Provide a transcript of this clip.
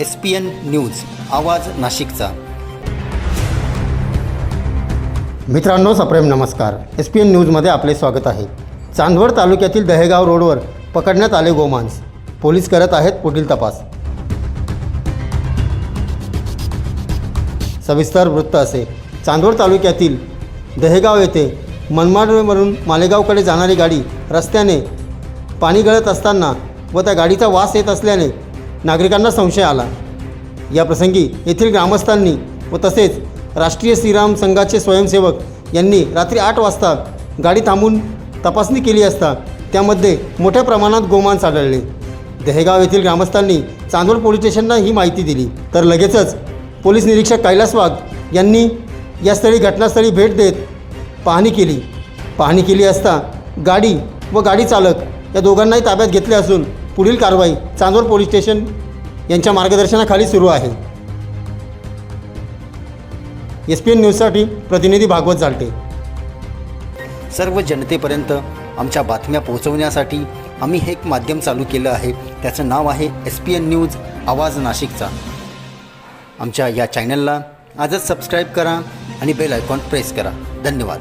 S P N news आवाज नाशिकचा. मित्रांनो सप्रेम नमस्कार. एस पी एन न्यूजमध्ये आपले स्वागत आहे. चांदवड तालुक्यातील दहेगाव रोडवर पकडण्यात आले गोमांस. पोलीस करत आहेत पुढील तपास. सविस्तर वृत्त असे. चांदवड तालुक्यातील दहेगाव येथे मनमाडवरून मालेगावकडे जाणारी गाडी रस्त्याने पाणी गळत असताना व त्या गाडीचा वास येत असल्याने नागरिकांना संशय आला. या प्रसंगी येथील ग्रामस्थांनी व तसेच राष्ट्रीय श्रीराम संघाचे स्वयंसेवक यांनी रात्री आठ वाजता गाडी थांबून तपासणी केली असता त्यामध्ये मोठ्या प्रमाणात गोमांस आढळले. दहेगाव येथील ग्रामस्थांनी चांदवड पोलीस स्टेशनला ही माहिती दिली. तर लगेचच पोलीस निरीक्षक कैलास वाघ यांनी या स्थळी घटनास्थळी भेट देत पाहणी केली. पाहणी केली असता गाडी व गाडी चालक या दोघांनाही ताब्यात घेतले असून पुढील कारवाई चांदवड पोलीस स्टेशन यांच्या मार्गदर्शनाखाली सुरू आहे. एस पी एन न्यूजसाठी प्रतिनिधी भागवत जालटे. सर्व जनतेपर्यंत आमच्या बातम्या पोहोचवण्यासाठी आम्ही हे एक माध्यम चालू केलं आहे. त्याचं नाव आहे एस पी एन न्यूज आवाज नाशिकचा. आमच्या या चॅनलला आजच सबस्क्राईब करा आणि बेल आयकॉन प्रेस करा. धन्यवाद.